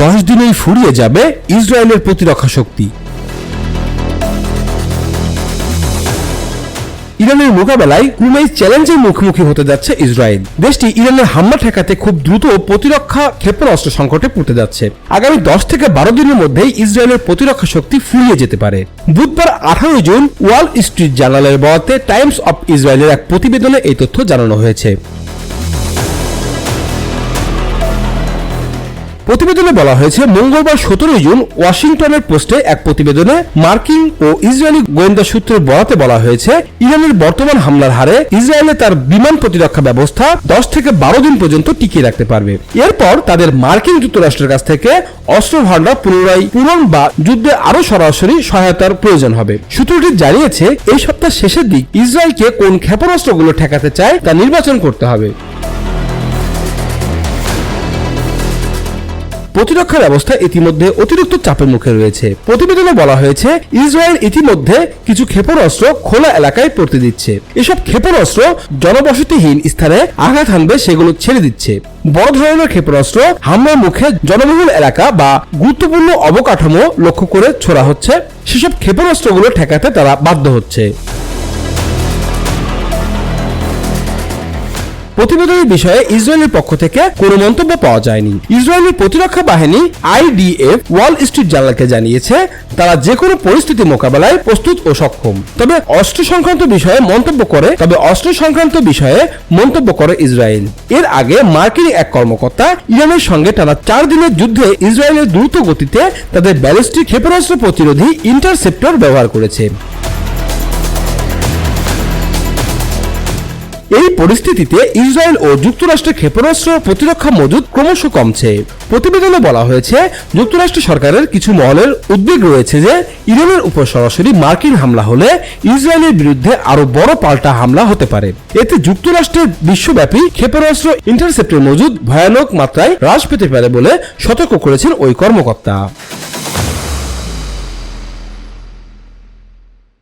দশ দিনেই ফুরিয়ে যাবে ইসরায়েলের প্রতিরক্ষা শক্তি। ইরানের মোকাবেলায় ক্রমেই চ্যালেঞ্জের মুখোমুখি হতে যাচ্ছে ইসরায়েল। দেশটি ইরানের হামলা ঠেকাতে খুব দ্রুত প্রতিরক্ষা ক্ষেপণাস্ত্র সংকটে পড়তে যাচ্ছে। আগামী দশ থেকে বারো দিনের মধ্যেই ইসরায়েলের প্রতিরক্ষা শক্তি ফুরিয়ে যেতে পারে। বুধবার আঠারো জুন ওয়াল স্ট্রিট জার্নালের বরাতে টাইমস অফ ইসরায়েলের এক প্রতিবেদনে এই তথ্য জানানো হয়েছে। প্রতিবেদনে বলা হয়েছে, মঙ্গলবার সতেরোই জুন ওয়াশিংটনের পোস্টে এক প্রতিবেদনে মার্কিন ও ইসরায়েলি গোয়েন্দা সূত্রের বরাতে বলা হয়েছে, ইরানের বর্তমান হামলার হারে ইসরায়েলে তার বিমান প্রতিরক্ষা ব্যবস্থা দশ থেকে বারো দিন পর্যন্ত টিকিয়ে রাখতে পারবে। এরপর তাদের মার্কিন যুক্তরাষ্ট্রের কাছ থেকে অস্ত্র ভান্ডার পুনরায় পূরণ বা যুদ্ধে আরও সরাসরি সহায়তার প্রয়োজন হবে। সূত্রটি জানিয়েছে, এই সপ্তাহ শেষের দিক ইসরায়েলকে কোন ক্ষেপণাস্ত্রগুলো ঠেকাতে চায় তা নির্বাচন করতে হবে। প্রতিরক্ষা ব্যবস্থা ইতিমধ্যে অতিরিক্ত চাপের মুখে রয়েছে। প্রতিবেদনে বলা হয়েছে, ইসরায়েল ইতিমধ্যে কিছু ক্ষেপণাস্ত্র খোলা এলাকায় পড়তে দিচ্ছে। এসব ক্ষেপণাস্ত্র জনবসতিহীন স্থানে আঘাত হানবে সেগুলো ছেড়ে দিচ্ছে। বড় ধরনের ক্ষেপণাস্ত্র হামলার মুখে জনবহুল এলাকা বা গুরুত্বপূর্ণ অবকাঠামো লক্ষ্য করে ছোড়া হচ্ছে। সেসব ক্ষেপণাস্ত্রগুলো ঠেকাতে তারা বাধ্য হচ্ছে। প্রতিবেদনের বিষয়ে ইসরায়েলের পক্ষ থেকে কোনো মন্তব্য পাওয়া যায়নি। ইসরায়েলের প্রতিরক্ষা বাহিনী আইডিএফ, ওয়াল স্ট্রিট জার্নালকে জানিয়েছে, তারা যে কোনো পরিস্থিতি মোকাবেলায় প্রস্তুত ও সক্ষম। তবে অস্ত্র সংক্রান্ত বিষয়ে মন্তব্য করে, তবে অস্ত্র সংক্রান্ত বিষয়ে মন্তব্য করে ইসরায়েল। এর আগে মার্কিন এক কর্মকর্তা ইরানের সঙ্গে টানা চার দিনের যুদ্ধে ইসরায়েলের দ্রুত গতিতে তাদের ব্যালিস্টিক ক্ষেপণাস্ত্র প্রতিরোধী ইন্টারসেপ্টর ব্যবহার করেছে। এই পরিস্থিতিতে ইসরায়েল ও যুক্তরাষ্ট্রের ক্ষেপণাস্ত্র প্রতিরক্ষা মজুদ ক্রমশ কমছে। প্রতিবেদনে বলা হয়েছে, যুক্তরাষ্ট্র সরকারের কিছু মহলের উদ্বেগ রয়েছে যে ইরানের উপর সরাসরি মার্কিন হামলা হলে ইসরায়েলের বিরুদ্ধে আরও বড় পাল্টা হামলা হতে পারে। এতে যুক্তরাষ্ট্রের বিশ্বব্যাপী ক্ষেপণাস্ত্র ইন্টারসেপ্টের মজুদ ভয়ানক মাত্রায় হ্রাস পেতে পারে বলে সতর্ক করেছেন ওই কর্মকর্তা।